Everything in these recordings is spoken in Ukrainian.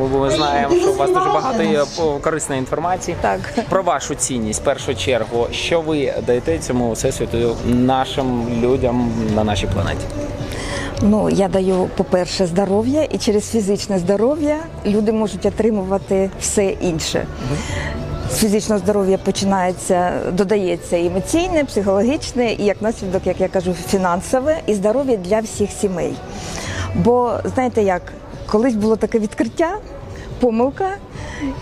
Тому ми знаємо, що у вас дуже багато є корисної інформації. Так. Про вашу цінність в першу чергу, що ви даєте цьому всесвіту нашим людям на нашій планеті? Ну, я даю, по-перше, здоров'я, і через фізичне здоров'я люди можуть отримувати все інше. З фізичного здоров'я починається, додається і емоційне, психологічне, і як наслідок, як я кажу, фінансове і здоров'я для всіх сімей. Бо знаєте як, колись було таке відкриття, помилка,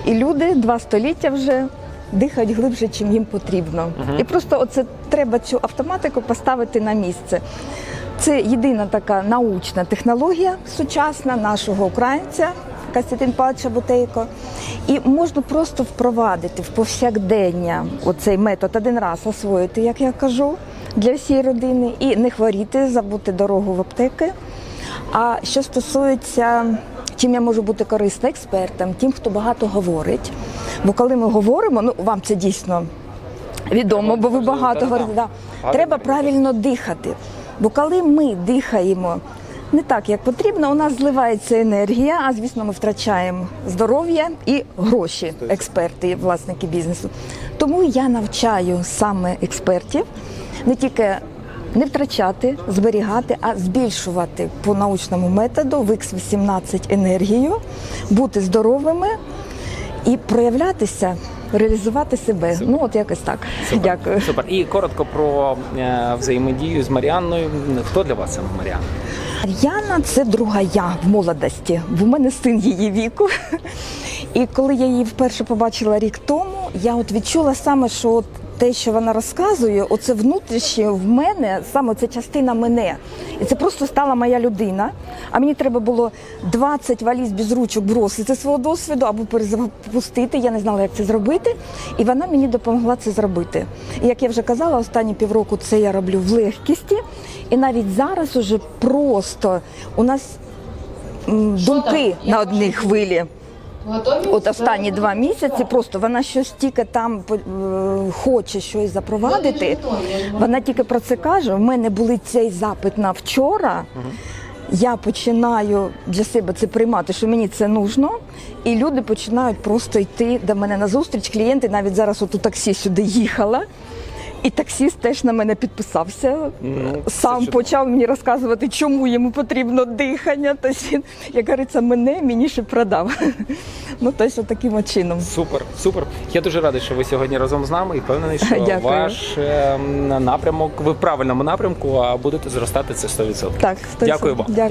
і люди два століття вже дихають глибше, чим їм потрібно. І просто оце треба цю автоматику поставити на місце. Це єдина така научна технологія сучасна нашого українця Костянтин Павловича Бутейко. І можна просто впровадити в повсякдення оцей метод один раз освоїти, як я кажу, для всієї родини, і не хворіти, забути дорогу в аптеки. А що стосується, чим я можу бути корисна експертам, тим, хто багато говорить. Бо коли ми говоримо, ну вам це дійсно відомо, бо ви багато говорите. Да. Треба правильно дихати. Бо коли ми дихаємо не так, як потрібно, у нас зливається енергія, а звісно, ми втрачаємо здоров'я і гроші, експерти, власники бізнесу. Тому я навчаю саме експертів не тільки не втрачати, зберігати, а збільшувати по научному методу ВИКС-18 енергію, бути здоровими і проявлятися, реалізувати себе. Ну от якось так. Супер. Дякую. Супер. І коротко про е, взаємодію з Маріанною. Хто для вас саме Маріанна? Яна це друга я в молодості, бо в мене син її віку. І коли я її вперше побачила рік тому, я от відчула саме, що от те, що вона розказує, оце внутрішнє в мене, саме це частина мене. І це просто стала моя людина. А мені треба було 20 валіз без ручок бросити свого досвіду або перезапустити. Я не знала, як це зробити. І вона мені допомогла це зробити. І як я вже казала, останні півроку це я роблю в легкісті. І навіть зараз уже просто у нас думки на одній хвилі. Готові? От останні два місяці просто вона щось тільки там е, хоче щось запровадити. Вона тільки про це каже. У мене були цей запит на вчора. Я починаю для себе це приймати, що мені це нужно, і люди починають просто йти до мене на зустріч. Клієнти навіть зараз от у таксі сюди їхала. І таксіст теж на мене підписався. Ну, Сам почав мені розказувати, чому йому потрібно дихання. Тобто він, як говориться, мене мені ще продав. Ну, тобто, таким от чином. Супер, супер. Я дуже радий, що ви сьогодні разом з нами і впевнений, що Дякую. ваш е, напрямок, ви в правильному напрямку, а будете зростати це 100%. Так, Дякую вам. Дякую.